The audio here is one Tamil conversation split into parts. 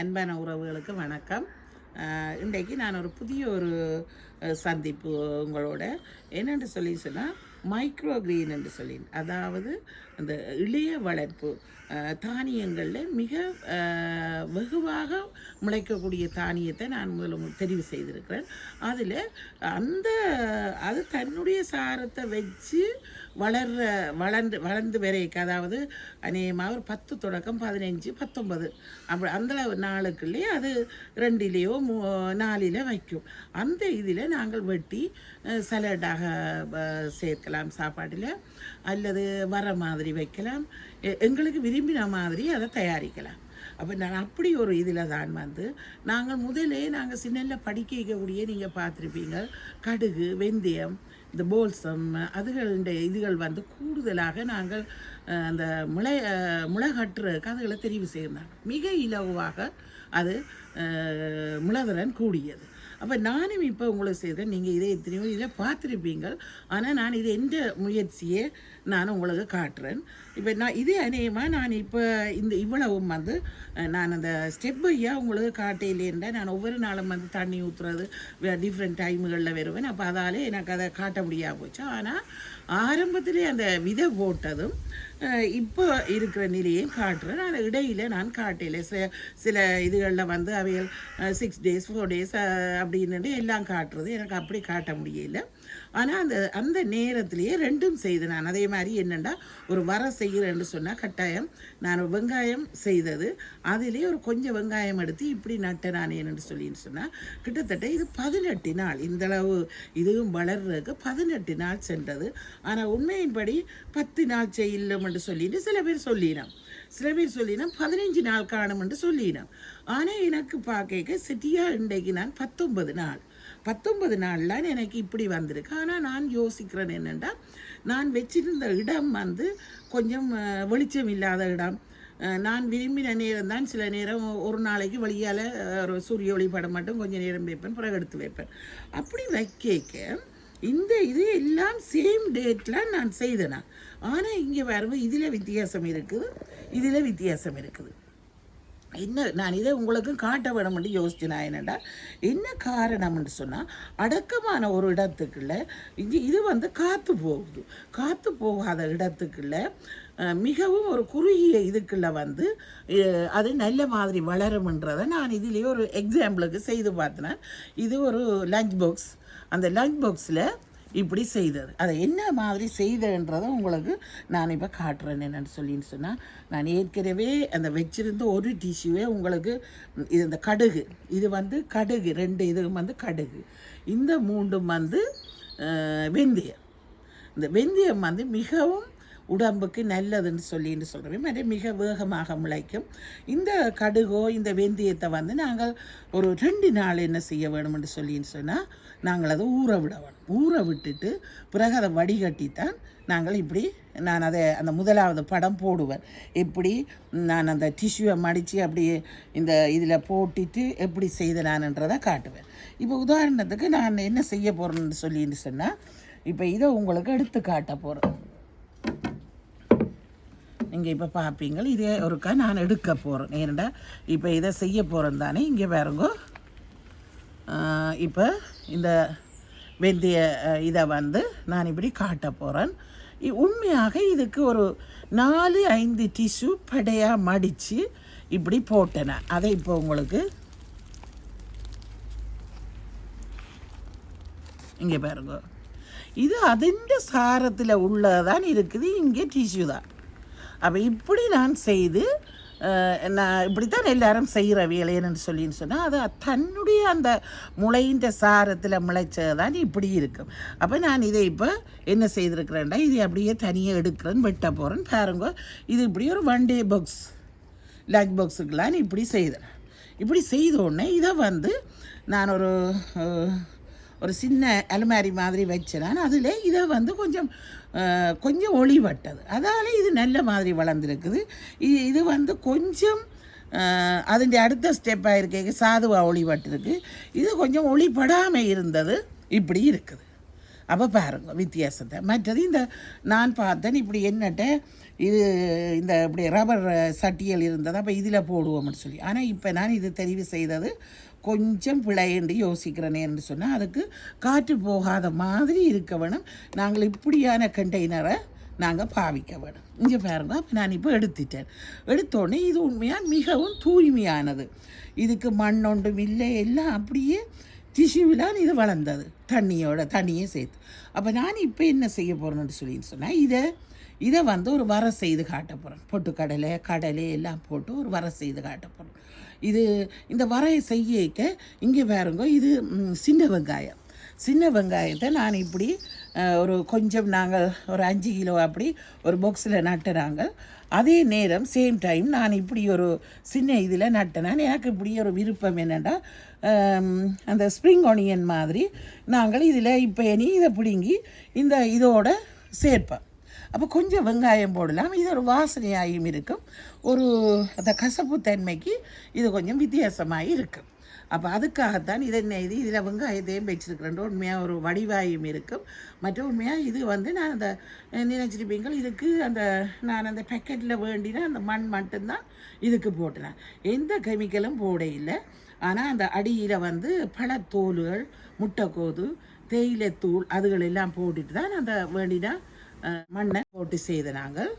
அன்பான உறவுகளுக்கு வணக்கம். இன்றைக்கு நான் ஒரு புதிய ஒரு சந்திப்பு உங்களோட. என்னென்று சொல்லி சொன்னால் மைக்ரோ கிரீன் என்று சொல்லி அதாவது அந்த இளைய வளர்ப்பு தானியங்களில் மிக வெகுவாக முளைக்கக்கூடிய தானியத்தை நான் முதல்ல தெரிவு செய்திருக்கிறேன். அதில் அந்த அது தன்னுடைய சாரத்தை வச்சு வளர்ற வளர்ந்து வளர்ந்து வரைக்கு அதாவது அநேகமாக ஒரு பத்து தொடக்கம் பதினஞ்சு பத்தொன்பது அப்படி அந்த நாளுக்குள்ளேயே அது ரெண்டிலேயோ மூ நாலில் வைக்கும். அந்த இதில் நாங்கள் வெட்டி சலடாக சேர்க்கலாம் சாப்பாட்டில். அல்லது வர மாதிரி வைக்கலாம். எங்களுக்கு விரும்பின மாதிரி அதை தயாரிக்கலாம். அப்போ நான் அப்படி ஒரு இதில் தான் வந்து நாங்கள் முதலே நாங்கள் சின்னல படிக்க வைக்கக்கூடிய நீங்கள் பார்த்துருப்பீங்க. கடுகு வெந்தயம் இந்த போல்சம் அதுகளுடைய இதுகள் வந்து கூடுதலாக நாங்கள் அந்த முளை முளகற்றுக்கு முளைகட்டுறதுக்கு அதுகளை தெரிவு செய்யணும் மிக இலவாக அது முளதரன் கூடியது. அப்போ நானும் இப்போ உங்களுக்கு செய்கிறேன் நீங்கள் இதை எத்தனையோ இதில் பார்த்துருப்பீங்க. ஆனால் நான் இது எந்த முயற்சியே நான் உங்களுக்கு காட்டுறேன். இப்போ நான் இதே அநேகமாக நான் இப்போ இந்த இவ்வளவும் வந்து நான் அந்த ஸ்டெப் பையாக உங்களுக்கு காட்டையிலேருந்தா நான் ஒவ்வொரு நாளும் வந்து தண்ணி ஊற்றுறது டிஃப்ரெண்ட் டைமுகளில் வருவேன். அப்போ அதாலே எனக்கு அதை காட்ட முடியாம போச்சு. ஆனால் ஆரம்பத்திலே அந்த விதை போட்டதும் இப்போ இருக்கிற நிலையும் காட்டுறேன். நான் இடையில நான் காட்டையில் சில சில இதுகளில் வந்து அவைகள் சிக்ஸ் டேஸ் ஃபோர் டேஸ் அப்படின்னு எல்லாம் காட்டுறது. எனக்கு அப்படி காட்ட முடியல. ஆனால் அந்த அந்த நேரத்திலேயே ரெண்டும் செய்து நான். அதே மாதிரி என்னென்னா ஒரு வர செய்கிறேன்னு சொன்னால் கட்டாயம் நான் வெங்காயம் செய்தது. அதிலே ஒரு கொஞ்சம் வெங்காயம் எடுத்து இப்படி நட்ட நான் என்னென்னு சொல்லின்னு சொன்னால் கிட்டத்தட்ட இது பதினெட்டு நாள். இந்த அளவு இதுவும் வளர்றதுக்கு பதினெட்டு நாள் சென்றது. ஆனால் உண்மையின்படி பத்து நாள் செய்யலமென்று சொல்லிட்டு சில பேர் சொல்லினோம் சில பேர் சொல்லினோம் பதினஞ்சு நாள் காணுமென்று சொல்லினோம் ஆனால் எனக்கு பார்க்க சிட்டியாக இன்றைக்கு நான் பத்தொன்பது நாள். பத்தொன்பது நாளில் எனக்கு இப்படி வந்திருக்கு. ஆனால் நான் யோசிக்கிறேன் என்னென்னா நான் வச்சிருந்த இடம் வந்து கொஞ்சம் வெளிச்சம் இல்லாத இடம். நான் விரும்பின நேரம் தான் சில நேரம் ஒரு நாளைக்கு வழியால் ஒரு சூரிய ஒளி படம் மட்டும் கொஞ்சம் நேரம் வைப்பேன் பிறகு எடுத்து வைப்பேன். அப்படி வைக்க இந்த இது எல்லாம் சேம் டேட்டில் நான் செய்தேனா? ஆனால் இங்கே வரவு இதில் வித்தியாசம் இருக்குது இதில் வித்தியாசம் இருக்குது. என்ன நான் இதை உங்களுக்கு காட்ட வேணும்னு யோசிச்சு நான் என்னடா என்ன காரணம்னு சொன்னால் அடக்கமான ஒரு இடத்துக்குள்ள இது இது வந்து காற்று போகுது. காற்று போகாத இடத்துக்குள்ள மிகவும் ஒரு குறுகிய இதுக்குள்ள வந்து அது நல்ல மாதிரி வளரும்ன்றதை நான் இதுலேயே ஒரு எக்ஸாம்பிளுக்கு செய்து பார்த்தேன். இது ஒரு லஞ்ச் பாக்ஸ் அந்த லஞ்ச் பாக்ஸில் இப்படி செய்தது. அதை என்ன மாதிரி செய்தன்றதை உங்களுக்கு நான் இப்போ காட்டுறேன் என்னென்னு சொல்லின்னு சொன்னால் நான் ஏற்கனவே அந்த வச்சிருந்த ஒரு டிஷ்யூவே உங்களுக்கு இது இந்த கடுகு இது வந்து கடுகு ரெண்டு இது வந்து கடுகு. இந்த மூண்டும் வந்து வெந்தயம். இந்த வெந்தயம் வந்து மிகவும் உடம்புக்கு நல்லதுன்னு சொல்லின்னு சொல்கிறேன் மாதிரி மிக வேகமாக முளைக்கும். இந்த கடுகோ இந்த வெந்தயத்தை வந்து நாங்கள் ஒரு ரெண்டு நாள் என்ன செய்ய வேணும்னு சொல்லின்னு சொன்னால் நாங்கள் அதை ஊற விட வேணும் ஊற விட்டுட்டு பிறகு அதை வடிகட்டித்தான் நாங்கள் இப்படி நான் அதை அந்த முதலாவது படம் போடுவேன். எப்படி நான் அந்த டிஷ்யூவை மடித்து அப்படியே இந்த இதில் போட்டுட்டு எப்படி செய்தனான்ன்றதை காட்டுவேன். இப்போ உதாரணத்துக்கு நான் என்ன செய்ய போகிறேன்னு சொல்லின்னு சொன்னால் இப்போ இதை உங்களுக்கு எடுத்து காட்ட போகிறேன் நீங்கள் இப்போ பார்ப்பீங்க இதே ஒருக்கா நான் எடுக்க போகிறேன் ஏன்னா இப்போ இதை செய்ய போகிறேன் தானே இங்கே பாருங்க. இப்போ இந்த வெந்திய இதை வந்து நான் இப்படி காட்ட போகிறேன் உண்மையாக இதுக்கு ஒரு நாலு ஐந்து டிஷ்யூ படையாக மடித்து இப்படி போட்டேன். அதை இப்போ உங்களுக்கு இங்கே பாருங்க. இது அதிൻ്റെ சாரத்தில் உள்ளதான் இருக்குது இங்கே டிஷ்யூ தான். அப்போ இப்படி நான் செய்து நான் நான் இப்படித்தான் எல்லாரும் செய்கிற வேலைன்னு சொல்லின்னு சொன்னால் அது தன்னுடைய அந்த முளைன்ற சாரத்தில் முளைச்சது தான் இப்படி இருக்கும் அப்போ நான் இதை இப்போ என்ன செய்திருக்கிறேன்டா இதை அப்படியே தனியாக எடுக்கிறேன் வெட்ட போகிறேன் பாருங்க இது இப்படி ஒரு ஒன் டே பாக்ஸ் லஞ்ச் பாக்ஸுக்கெல்லாம் இப்படி செய்தேன். இப்படி செய்த உடனே இதை வந்து நான் ஒரு ஒரு சின்ன அலுமாரி மாதிரி வச்சேன் அதில் இதை வந்து கொஞ்சம் கொஞ்சம் ஒளிவட்டது. அதால் இது நல்ல மாதிரி வளர்ந்துருக்குது. இது இது வந்து கொஞ்சம் அதிൻ്റെ அடுத்த ஸ்டெப்பாக இருக்க. சாதுவாக ஒளிவட்டிருக்கு. இது கொஞ்சம் ஒளிப்படாமல் இருந்தது. இப்படி இருக்குது. அப்போ பாருங்க வித்தியாசத்தை. மற்றது இந்த நான் பார்த்தேன். இப்படி என்னட்ட இது இந்த இப்படி ரப்பர் சட்டியல் இருந்தது. அப்போ இதில் போடுவோம்னு சொல்லி. ஆனால் இப்போ நான் இது தெரிவு செய்தது கொஞ்சம் பிழையண்டு யோசிக்கிறேனேன்னு சொன்னால் அதுக்கு காற்று போகாத மாதிரி இருக்க வேணும். நாங்கள் இப்படியான கண்டெய்னரை நாங்கள் பாவிக்க வேணும். இங்கே பாருங்க அப்போ நான் இப்போ எடுத்துட்டேன். எடுத்தோடனே இது உண்மையாக மிகவும் தூய்மையானது. இதுக்கு மண் ஒன்றும் இல்லை எல்லாம் அப்படியே திசுவிலான் இது வளர்ந்தது. தண்ணியோட தண்ணியை சேர்த்து. அப்போ நான் இப்போ என்ன செய்ய போகிறேன்னு சொல்லி சொன்னால் இதை இதை வந்து ஒரு வர செய்து காட்ட போகிறேன் பொட்டுக்கடலை கடலை எல்லாம் போட்டு ஒரு வர செய்து காட்ட போகிறேன் இது இந்த வரையை செய்யக்க இங்கே பாருங்க இது சின்ன வெங்காயம். சின்ன வெங்காயத்தை நான் இப்படி ஒரு கொஞ்சம் நாங்கள் ஒரு அஞ்சு கிலோ அப்படி ஒரு பாக்ஸில் நட்டுறாங்க. அதே நேரம் சேம் டைம் நான் இப்படி ஒரு சின்ன இதில் நட்டினேன். எனக்கு இப்படி ஒரு விருப்பம் என்னென்னா அந்த ஸ்ப்ரிங் ஒனியன் மாதிரி நாங்கள் இதில் இப்போ இனி இதை பிடுங்கி இந்த இதோட சேர்ப்பேன் அப்போ கொஞ்சம் வெங்காயம் போடலாம். இது ஒரு வாசனையாயும் இருக்கும். ஒரு அந்த கசப்பு தன்மைக்கு இது கொஞ்சம் வித்தியாசமாக இருக்கும். அப்போ அதுக்காகத்தான் இது என்ன இது இதில் வெங்காயத்தையும் வச்சிருக்கிறேன் உண்மையாக ஒரு வடிவாயும் இருக்கும். மற்ற உண்மையாக இது வந்து நான் அந்த நினைச்சிருப்பீங்கள். இதுக்கு அந்த நான் அந்த பேக்கெட்டில் வேண்டின அந்த மண் மட்டும்தான் இதுக்கு போட்டுனேன் எந்த கெமிக்கலும் போட இல்லை. ஆனால் அந்த அடியில் வந்து பழத்தோல்கள் முட்டைக்கோது தேயிலைத்தூள் அதுகள் எல்லாம் போட்டுட்டு தான் அந்த வேண்டினா மண்ணை போட்டு செய்த நாங்கள்.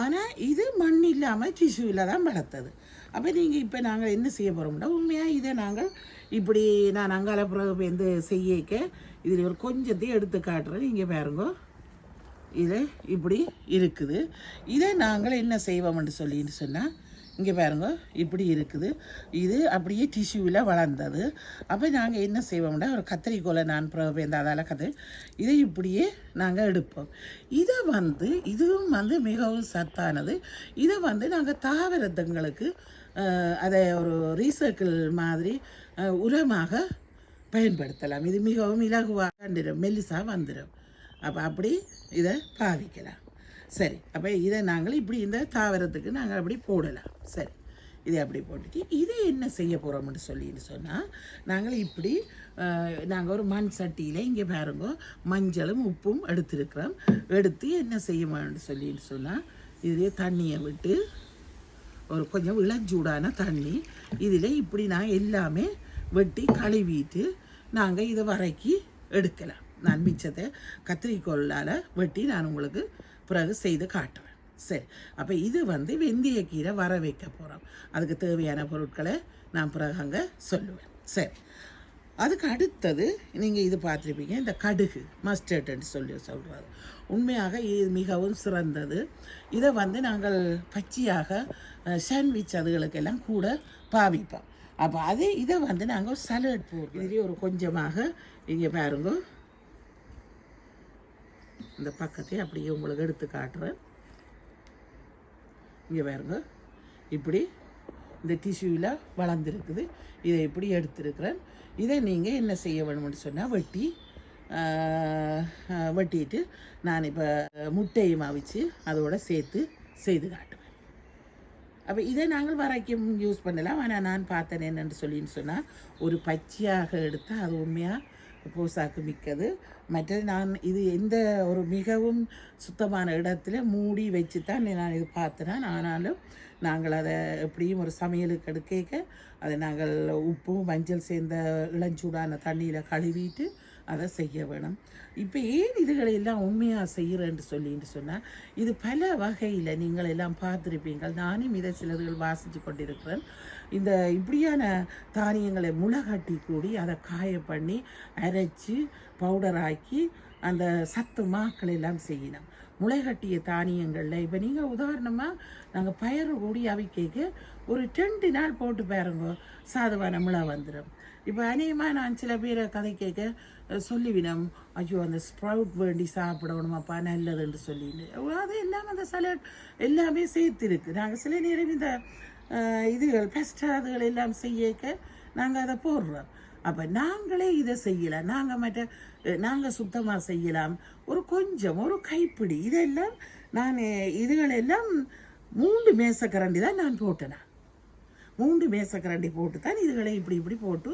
ஆனால் இது மண் இல்லாமல் டிஷ்யூவில் தான் வளர்த்தது. அப்போ நீங்கள் இப்போ நாங்கள் என்ன செய்ய போகிறோம்னா உண்மையாக இதை நாங்கள் இப்படி நான் அங்கால பிறகு வந்து செய்யக்க இதில் ஒரு கொஞ்சத்தையும் எடுத்து காட்டுறேன். நீங்கள் பாருங்க. இது இப்படி இருக்குது. இதை நாங்கள் என்ன செய்வோம்னு சொல்லின்னு சொன்னால் இங்கே பாருங்க இப்படி இருக்குது. இது அப்படியே டிஷ்யூவில் வளர்ந்தது. அப்போ நாங்கள் என்ன செய்வோம்னா ஒரு கத்திரிக்கோலை நான் இந்த அதால் இதை இப்படியே நாங்கள் எடுப்போம். இதை வந்து இதுவும் வந்து மிகவும் சத்தானது. இதை வந்து நாங்கள் தாவரத்துங்களுக்கு அதை ஒரு ரீசைக்கிள் மாதிரி உரமாக பயன்படுத்தலாம். இது மிகவும் இலகுவாக வந்துடும் மெல்லிசாக வந்துடும் அப்போ அப்படி இதை பாவிக்கலாம். சரி அப்போ இதை நாங்கள் இப்படி இந்த தாவரத்துக்கு நாங்கள் அப்படி போடலாம். சரி இதை அப்படி போட்டுட்டு இதை என்ன செய்ய போகிறோம்னு சொல்லின்னு சொன்னால் நாங்கள் இப்படி நாங்கள் ஒரு மண் சட்டியில் இங்கே பாருங்க மஞ்சளும் உப்பும் எடுத்திருக்கிறோம். எடுத்து என்ன செய்யணும்னு சொல்லின்னு சொன்னால் இதிலே தண்ணியை விட்டு ஒரு கொஞ்சம் இளஞ்சூடான தண்ணி இதில் இப்படி நான் எல்லாமே வெட்டி கழுவிட்டு நாங்கள் இதை வரைக்கி எடுக்கலாம். நான் மிச்சத்தை கத்திரிக்கோளால் வெட்டி நான் உங்களுக்கு பிறகு செய்து காட்டுவேன். சரி அப்போ இது வந்து வெந்தயக்கீரை வர வைக்க போகிறோம் அதுக்கு தேவையான பொருட்களை நான் பிறகு அங்கே சொல்லுவேன். சரி அதுக்கு அடுத்தது நீங்கள் இது பார்த்துருப்பீங்க இந்த கடுகு மஸ்டர்ட்னு சொல்லி சொல்கிறாரு உண்மையாக இது மிகவும் சிறந்தது. இதை வந்து நாங்கள் பச்சையாக சாண்ட்விச் அதுகளுக்கெல்லாம் கூட பாவிப்போம். அப்போ அது இதை வந்து நாங்கள் சலட் போடுறோம். இதுலேயே ஒரு கொஞ்சமாக இங்கே பாருங்க. இந்த பக்கத்தை அப்படியே உங்களுக்கு எடுத்து காட்டுறேன். இங்கே பாருங்க. இப்படி இந்த டிஷ்யூவில் வளர்ந்துருக்குது. இதை இப்படி எடுத்துருக்கிறேன். இதை நீங்கள் என்ன செய்ய வேணும்னு சொன்னால் வெட்டி வெட்டிட்டு நான் இப்போ முட்டையும் அவிச்சு அதோட சேர்த்து செய்து காட்டுவேன். அப்போ இதை நாங்கள் வரைக்கும் யூஸ் பண்ணலாம். ஆனால் நான் பார்த்தேன் என்னென்னு சொல்லின்னு சொன்னால் ஒரு பச்சையாக எடுத்தால் அது உண்மையாக போசாக்கு மிக்கது. மற்றது நான் இது எந்த ஒரு மிகவும் சுத்தமான இடத்துல மூடி வச்சு தான் நான் இது பார்த்தேன் ஆனாலும் நாங்கள் அதை எப்படியும் ஒரு சமையலுக்கு எடுக்க அதை நாங்கள் உப்பு மஞ்சள் சேர்ந்த இளஞ்சூடான தண்ணியில் கழுவிட்டு அதை செய்ய வேணும். இப்போ ஏன் இதுகளை எல்லாம் உண்மையாக செய்கிறேன்னு சொல்லின்னு சொன்னால் இது பல வகையில் நீங்கள் எல்லாம் பார்த்துருப்பீங்கள். நானும் இதை சிலதுகள் வாசித்து கொண்டிருக்கிறேன். இந்த இப்படியான தானியங்களை முளகட்டி கூடி அதை காய பண்ணி அரைச்சி பவுடர் ஆக்கி அந்த சத்து மாக்கள் எல்லாம் செய்யணும். முளைகட்டிய தானியங்களில் இப்போ நீங்கள் உதாரணமாக நாங்கள் பயறு கூடி அவிக்கைக்கு ஒரு ரெண்டு நாள் போட்டு பாருங்க சாதுவான முளை வந்துடும் இப்போ அநேகமாக நான் சில பேரை கதை கேட்க சொல்லிவினோம் ஐயோ அந்த ஸ்ப்ரவுட் வேண்டி சாப்பிடணுமாப்பா நல்லதுன்னு சொல்லிட்டு அது எல்லாம் அந்த சலட் எல்லாமே சேர்த்துருக்கு. நாங்கள் சில நேரம் இந்த இதுகள் பெஸ்ட் அதுகள் எல்லாம் செய்யக்க நாங்கள் அதை போடுறோம். அப்போ நாங்களே இதை செய்யலாம். நாங்கள் மற்ற நாங்கள் சுத்தமாக செய்யலாம். ஒரு கொஞ்சம் ஒரு கைப்பிடி. இதெல்லாம் நான் இதுகளெல்லாம் மூன்று மேசக்கரண்டி தான் நான் போட்டேனா. மூன்று மேசக்கரண்டி போட்டு தான் இதுகளை இப்படி இப்படி போட்டு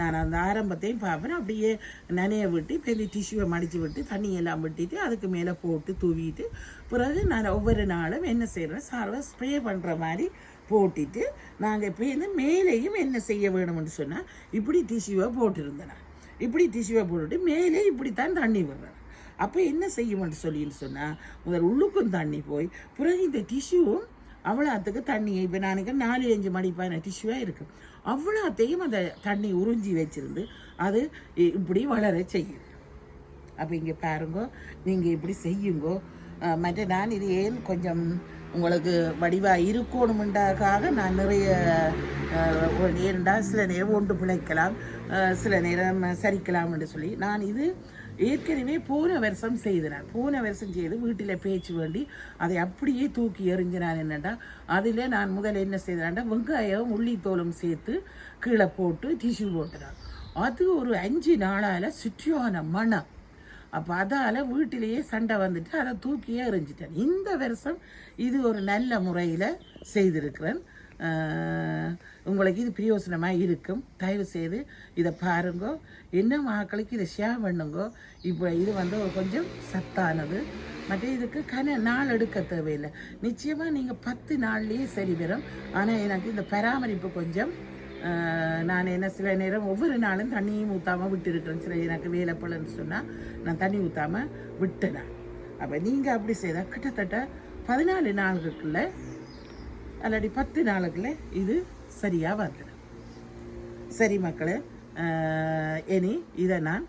நான் அந்த ஆரம்பத்தையும் பார்ப்பேன். அப்படியே நனைய விட்டு பெரிய டிஷ்யூவை மடித்து விட்டு தண்ணியெல்லாம் விட்டுட்டு அதுக்கு மேலே போட்டு தூவிட்டு பிறகு நான் ஒவ்வொரு நாளும் என்ன செய்கிறேன் சார்வை ஸ்ப்ரே பண்ணுற மாதிரி போட்டுட்டு நாங்கள் இப்போ வந்து மேலேயும் என்ன செய்ய வேணும்னு சொன்னால் இப்படி டிஷ்யூவை போட்டிருந்தேன். நான் இப்படி டிஷ்யூவை போட்டுட்டு மேலே இப்படித்தான் தண்ணி விடுறேன். அப்போ என்ன செய்யும்னு சொல்லின்னு சொன்னால் முதல் உள்ளுக்கும் தண்ணி போய் பிறகு இந்த டிஷ்யூவும் அவ்வளோத்துக்கு தண்ணி இப்போ நாளைக்கு நாலு அஞ்சு மடிப்பான டிஷ்யூவாக இருக்கும் அவ்வளோத்தையும் அந்த தண்ணி உறிஞ்சி வச்சிருந்து அது இப்படி வளர செய்யுது. அப்போ இங்கே பாருங்க நீங்கள் இப்படி செய்யுங்கோ. மற்ற நான் இது ஏன் கொஞ்சம் உங்களுக்கு வடிவாக இருக்கணுமெண்டாக்காக நான் நிறைய அஹ், சில நேரம் ஒன்று பிழைக்கலாம் சில நேரம் சரிக்கலாம் என்று சொல்லி நான் இது ஏற்கனவே போன வருஷம் செய்தேன். போன வருஷம் செய்து வீட்டில் பேச்சு வேண்டி அதை அப்படியே தூக்கி எறிஞ்சினார் நான் என்னடா அதில் நான் முதல்ல என்ன செய்தேன்டா வெங்காயம் உள்ளித்தோலும் சேர்த்து கீழே போட்டு டிஷ்யூ போட்டுறான் அது ஒரு அஞ்சு நாளால் சுற்றியான மனம் அப்போ அதால் வீட்டிலேயே சண்டை வந்துட்டு அதை தூக்கியே எறிஞ்சிட்டேன் இந்த வருஷம் இது ஒரு நல்ல முறையில் செய்திருக்கிறேன். உங்களுக்கு இது பிரயோசனமாக இருக்கும். தயவு செய்து இதை பாருங்கோ. என்ன மக்களுக்கு இதை ஷேர் பண்ணுங்கோ. இப்போ இது வந்து கொஞ்சம் சத்தானது. மற்ற இதுக்கு கன நாள் எடுக்க தேவையில்லை. நிச்சயமாக நீங்கள் பத்து நாள்லேயே சரி வரும். ஆனால் எனக்கு இந்த பராமரிப்பு கொஞ்சம் நான் என்ன சில நேரம் ஒவ்வொரு நாளும் தண்ணியும் ஊற்றாமல் விட்டுருக்கிறேன். சில எனக்கு வேலைப்படன்னு சொன்னால் நான் தண்ணி ஊற்றாமல் விட்டுனேன் அப்போ நீங்கள் அப்படி செய்தால் கிட்டத்தட்ட பதினாலு நாளுக்குள்ள அல்லாடி பத்து நாளுக்குள்ள இது சரியாக வந்துடும். சரி மக்களே இனி இதை நான்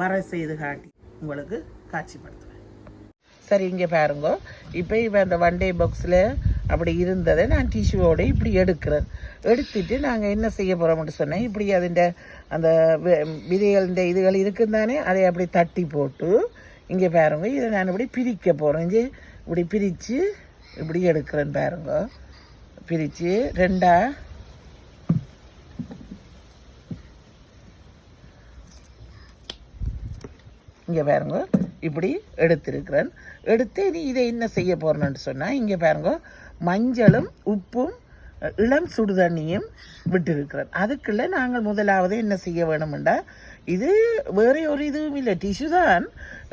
வர செய்து காட்டி உங்களுக்கு காட்சிப்படுத்துவேன். சரி இங்கே பாருங்க. இப்போ இப்போ அந்த ஒன் டே பாக்ஸில் அப்படி இருந்ததை நான் டிஷ்யூவோட இப்படி எடுக்கிறேன். எடுத்துட்டு நாங்கள் என்ன செய்ய போகிறோம்னு சொன்னேன் இப்படி அதிൻ്റെ அந்த வி- விதைகளின் இதுகள் இருக்குந்தானே அதை அப்படி தட்டி போட்டு இங்கே பாருங்க இதை நான் இப்படி பிரிக்க போகிறேன் இஞ்சி இப்படி பிரித்து இப்படி எடுக்கிறேன் பாருங்க. பிரித்து ரெண்டா இங்கே பாருங்க இப்படி எடுத்திருக்கிறேன். எடுத்து நீ இதை என்ன செய்ய போகிறேன்னு சொன்னால் இங்கே பாருங்க மஞ்சளும் உப்பும் இளம் சுடுதண்ணியும் விட்டிருக்கிறேன் அதுக்குள்ளே நாங்கள் முதலாவது என்ன செய்ய வேணுமெண்டா இது வேறு ஒரு இதுவும் இல்லை டிஷ்யூ தான்.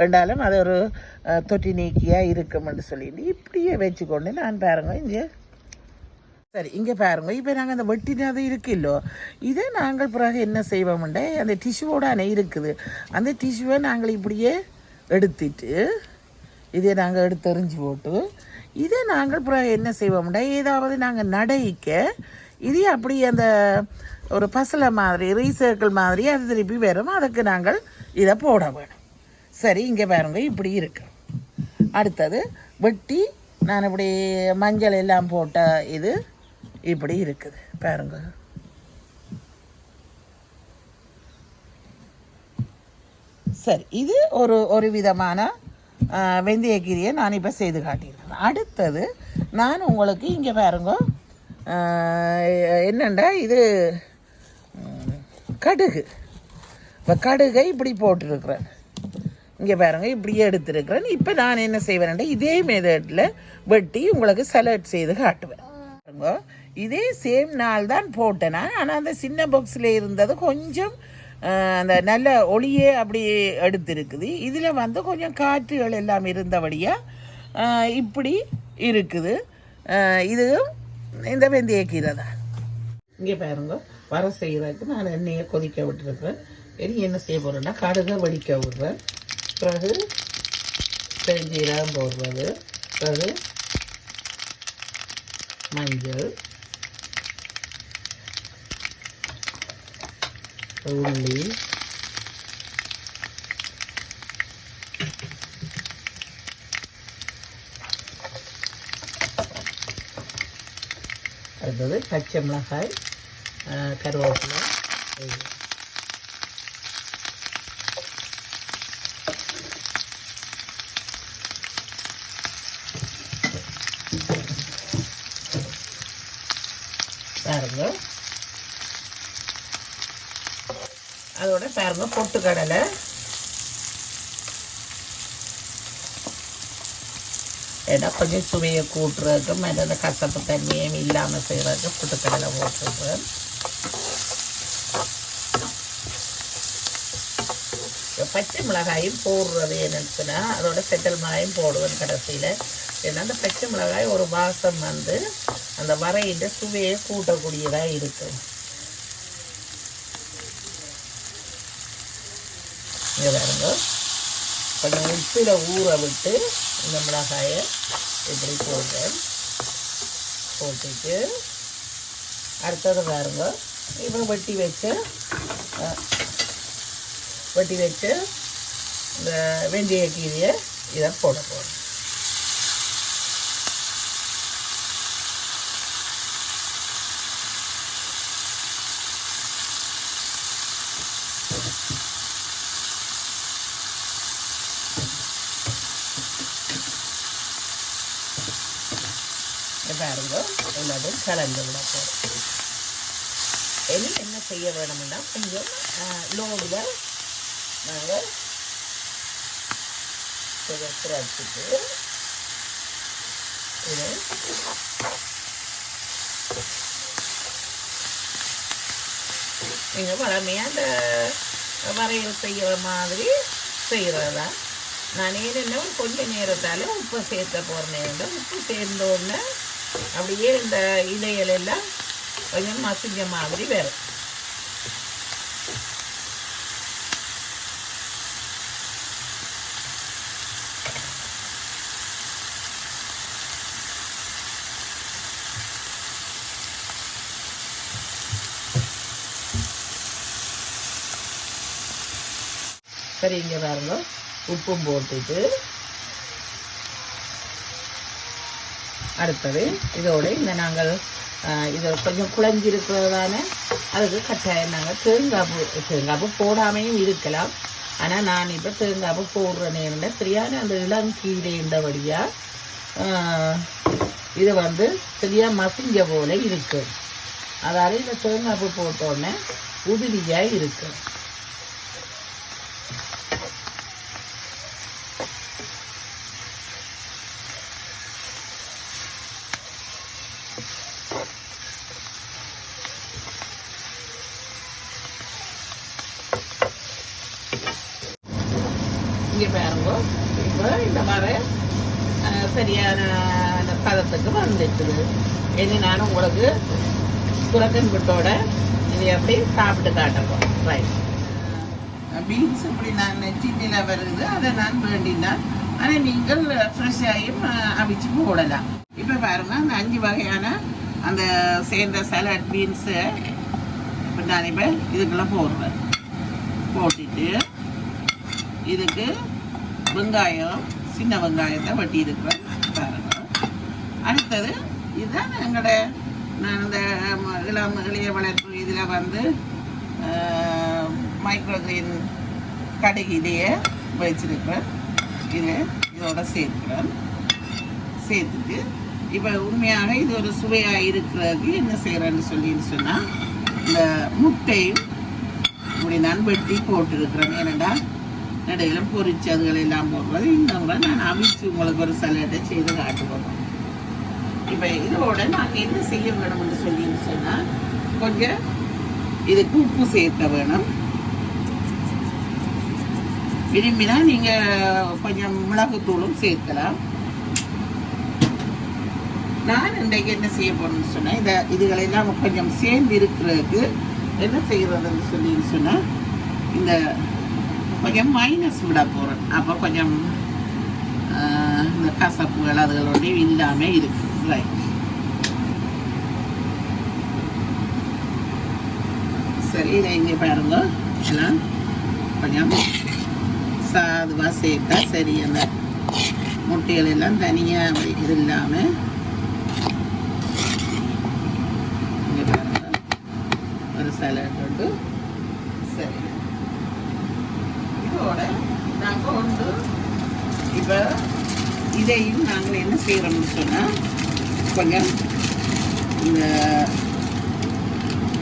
என்றாலும் அது ஒரு தொட்டி நீக்கியாக இருக்கும்னு சொல்லிட்டு இப்படியே வச்சுக்கொண்டு நான் பாருங்க இங்கே. சரி இங்கே பாருங்க. இப்போ நாங்கள் அந்த வெட்டினது இருக்குல்லோ இதை நாங்கள் பிறகு என்ன செய்வோம்ண்டே அந்த டிஷ்யூவோட இருக்குது. அந்த டிஷ்யூவை நாங்கள் இப்படியே எடுத்துட்டு இதை நாங்கள் எடுத்து எறிஞ்சு போட்டு இதை நாங்கள் அப்புறம் என்ன செய்வோம்டா ஏதாவது நாங்கள் நடைக்க இது அப்படி அந்த ஒரு பசலை மாதிரி ரீசர்க்கிள் மாதிரி அது திருப்பி வரும். அதுக்கு நாங்கள் இதை போட வேணும். சரி இங்கே பாருங்க இப்படி இருக்கு. அடுத்தது வெட்டி நான் இப்படி மஞ்சள் எல்லாம் போட்ட இது இப்படி இருக்குது. பாருங்க. சரி இது ஒரு ஒரு விதமான வெந்தயக்கீரியை நான் இப்போ செய்து காட்டியிருக்கேன். அடுத்தது நான் உங்களுக்கு இங்கே பாருங்க என்னண்டா இது? கடுகு. இப்போ கடுகை இப்படி போட்டிருக்கிறேன். இங்கே பாருங்கள் இப்படியே எடுத்திருக்கிறேன். இப்போ நான் என்ன செய்வேன்டா இதே மெதடில் வெட்டி உங்களுக்கு செலக்ட் செய்து காட்டுவேன். பாருங்க இதே சேம் நாள் தான் போட்டேன் நான். ஆனால் அந்த சின்ன பாக்ஸில் இருந்தது கொஞ்சம் அந்த நல்ல ஒளியே அப்படி எடுத்திருக்குது. இதில் வந்து கொஞ்சம் காற்றுகள் எல்லாம் இருந்தபடியாக இப்படி இருக்குது. இது இதுவும் இந்த வெந்தயக்கீரை தான். இங்கே பாருங்க வர செய்கிறதுக்கு நான் எண்ணெயை கொதிக்க விட்டுருக்குறேன். இனி என்ன செய்ய போகிறேன்னா கடுகை வடிக்க விடுறேன். பிறகு பெருஞ்சீரகம் போடுறது. பிறகு மஞ்சள் உள்ளி அடுத்தது பச்சை மிளகாய் கருவேப்பிலை. பாருங்க. அதோட பாருங்க பொட்டுக்கடலை. இடம் கொஞ்சம் சுவையை கூட்டுறதுக்கும் மற்ற கசப்பு தன்மையும் இல்லாமல் செய்கிறதுக்கு புட்டுக்கடலை போட்டுருக்கேன் பச்சை மிளகாயும் போடுறது என்னன்னு சொன்னால் அதோட செட்டல் மிளகாயும் போடுவேன் கடைசியில். ஏன்னா அந்த பச்சை மிளகாய் ஒரு வாசம் வந்து அந்த வரையிட்ட சுவையை கூட்டக்கூடியதாக இருக்கும் இங்கே பாருங்க. கொஞ்சம் உப்பில் ஊற விட்டு இந்த மிளகாயை இப்படி போடுறேன். போட்டுட்டு அடுத்தது பாருங்க இப்போ வெட்டி வச்சு வெட்டி வச்சு இந்த வெந்தய கீரையை இதை போட போகிறேன் பாருங்க. எல்லாத்தையும் கலந்து விட போகிறோம் இனி என்ன செய்ய வேணும்னா கொஞ்சம் லோவில் நாங்கள் கொஞ்சம் குறைச்சிட்டு இது நீங்கள் வளமையாக அந்த வரையல் செய்கிற மாதிரி செய்கிறதா நான் ஏன்னா கொஞ்சம் நேரத்தால் உப்பு சேர்த்த போகிற நேரம் உப்பு சேர்ந்த உடனே அப்படியே இந்த இலைகள் எல்லாம் கொஞ்சம் மசிஞ்ச மாதிரி வரும் சரி இங்கே பாருங்க உப்பும் போட்டுட்டு அடுத்தது இதோடு இந்த நாங்கள் ஆஹ், கொஞ்சம் குழஞ்சிருக்கிறதான அதுக்கு கட்டாயம் நாங்கள் தேங்காப்பு தேங்காப்பு போடாமையும் இருக்கலாம். ஆனால் நான் இப்போ தேங்காப்பு போடுற நேரம் சரியான அந்த இளம் கீழேண்டபடியாக இது வந்து சரியாக மசிஞ்ச போல இருக்குது அதால் இந்த தேங்காப்பு போட்டோன்னே உதிரியாக இருக்குது இங்கே பாருங்க இப்போ இந்த மாதிரி அஹ், சரியான அந்த பதத்துக்கு வந்துட்டுது இனி நான் உங்களுக்கு சுரக்கன் புட்டோட இது எப்படி சாப்பிட்டு காட்டப்போம் பீன்ஸ் இப்படி நான் சின்னில் வருது அதை நான் வேண்டினான் ஆனால் நீங்கள் ஃப்ரெஷ்ஷாயும் அவிச்சு போடலாம். இப்போ பாருங்க அந்த அஞ்சு வகையான அந்த சேர்ந்த சலாட் பீன்ஸு இப்போ நான் இப்போ இதுக்குள்ளே போடுவேன். போட்டுட்டு இதுக்கு வெங்காயம் சின்ன வெங்காயத்தை வெட்டி இருக்கிறேன் பாருங்க. அடுத்தது இதுதான் எங்களோட நான் இந்த இளம் இளைய வளர்ப்பு இதில் வந்து மைக்ரோகிரீன் கடுகிலேயே வச்சிருக்கிறேன். இது இதோட சேர்க்கிறேன். சேர்த்துட்டு இப்போ உண்மையாக இது ஒரு சுவையாக இருக்கிறதுக்கு என்ன செய்கிறேன்னு சொல்லின்னு சொன்னால் இந்த முட்டையும் இப்படி நான் வெட்டி போட்டிருக்கிறேன். ஏனண்டா நடையில பொறிச்சு அதுகள் எல்லாம் போடுறது. இந்த முறை நான் அவிச்சு உங்களுக்கு ஒரு சலாட்டை செய்து காட்டுவோம் இப்போ இதோட நாங்கள் என்ன செய்ய வேணும்னு சொல்லின்னு சொன்னால் கொஞ்சம் இதுக்கு உப்பு சேர்க்க வேணும். விரும்பினா நீங்கள் கொஞ்சம் மிளகுத்தூளும் சேர்க்கலாம். நான் இன்றைக்கு என்ன செய்ய போறேன்னு சொன்னேன் இதை இதுகளெல்லாம் கொஞ்சம் சேர்ந்து இருக்கிறதுக்கு என்ன செய்யறதுன்னு சொல்லி சொன்னால் இந்த கொஞ்சம் மைனஸ் விட போகிறேன் அப்போ கொஞ்சம் இந்த கசப்புகள் அதுகளோடையும் இல்லாமல் இருக்கு. ரைட் சரி இதை இங்கே பாருங்க. எல்லாம் கொஞ்சம் சாதுவாக சேர்த்தா சரி அந்த முட்டைகள் எல்லாம் தனியாக இது இல்லாமல் இங்கே பாருங்க. ஒரு சலாட் உண்டு. சரி. இதோட நாங்கள் வந்து இப்போ இதையும் நாங்கள் என்ன செய்கிறோம்னு சொன்னால் கொஞ்சம் இந்த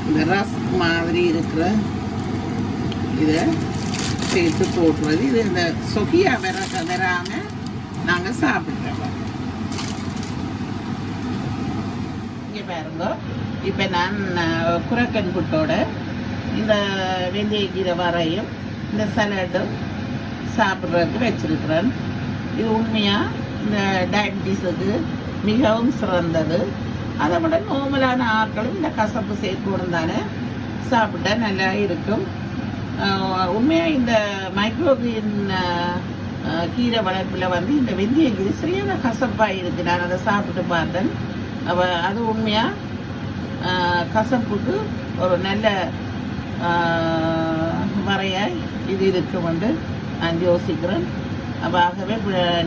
இந்த ரஸ் மாதிரி இருக்கிற இதை சேர்த்து போட்டுறது இது இந்த சொகியா வர வராமல் நாங்கள் சாப்பிட்றோம் இங்கே பாருங்க. இப்போ நான் குரக்கன் புட்டோட இந்த வெந்தயக்கீரை வரையும் இந்த சலாடும் சாப்பிட்றதுக்கு வச்சிருக்கிறேன். இது உண்மையாக இந்த டயபிட்டிஸுக்கு மிகவும் சிறந்தது. அதை விட நோமலான ஆட்களும் இந்த கசப்பு சேர்க்கணும் தானே சாப்பிட்டா நல்லா இருக்கும். உண்மையாக இந்த மைக்ரோகிரீன் கீரை வளர்ப்பில் வந்து இந்த வெந்தய கீரை சரியான கசப்பாக இருக்குது நான் அதை சாப்பிட்டு பார்த்தேன். அவ அது உண்மையாக கசப்புக்கு ஒரு நல்ல வரையாய் இது இருக்கும் வந்து நான் யோசிக்கிறேன். அப்போ ஆகவே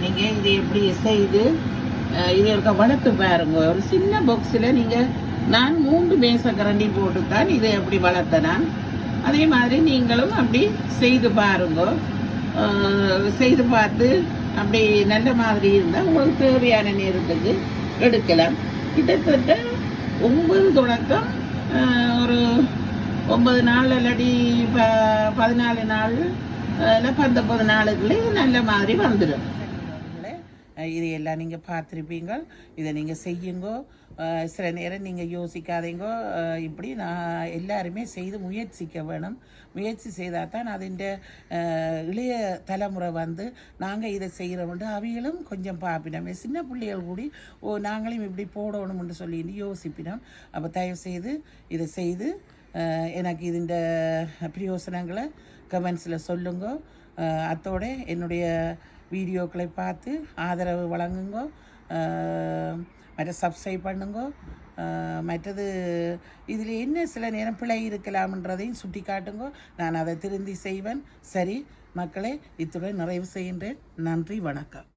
நீங்கள் இது எப்படி செய்து இது இருக்க வளர்த்து பாருங்க. ஒரு சின்ன பாக்ஸில் நீங்கள் நான் மூன்று மேச கரண்டி போட்டு தான் இதை எப்படி வளர்த்தனான். அதே மாதிரி நீங்களும் அப்படி செய்து பாருங்க. செய்து பார்த்து அப்படி நல்ல மாதிரி இருந்தால் உங்களுக்கு தேவையான நேரத்துக்கு எடுக்கலாம். கிட்டத்தட்ட ஒன்பது தொடக்கம் ஒரு ஒன்பது நாள் இல்லாட்டி ப பதினாலு நாள் இல்லை பத்தொன்பது நாளுக்குள்ளே நல்ல மாதிரி வந்துடும். இதையெல்லாம் நீங்கள் பார்த்துருப்பீங்க. இதை நீங்கள் செய்யுங்கோ. சில நேரம் நீங்கள் யோசிக்காதீங்கோ. இப்படி நான் எல்லாருமே செய்து முயற்சிக்க வேணும். முயற்சி செய்தால் தான் அதிண்ட இளைய தலைமுறை வந்து நாங்கள் இதை செய்கிறோம்ட்டு அவங்களும் கொஞ்சம் பார்ப்பினோம் சின்ன பிள்ளைகள் கூடி ஓ நாங்களும் இப்படி போடணும்னு சொல்லிட்டு யோசிப்பினோம். அப்போ தயவு செய்து இதை செய்து எனக்கு இதுண்ட பிரயோசனங்களை கமெண்ட்ஸில் சொல்லுங்கோ. அத்தோடு என்னுடைய வீடியோக்களை பார்த்து ஆதரவு வழங்குங்க. மற்ற சப்ஸ்கிரைப் பண்ணுங்க. மற்றது இதில் என்ன சில நேரம் பிழை இருக்கலாம்ன்றதையும் சுட்டி காட்டுங்க நான் அதை திருந்தி செய்வேன். சரி மக்களே இத்துடன் நிறைவு செய்கின்றேன். நன்றி வணக்கம்.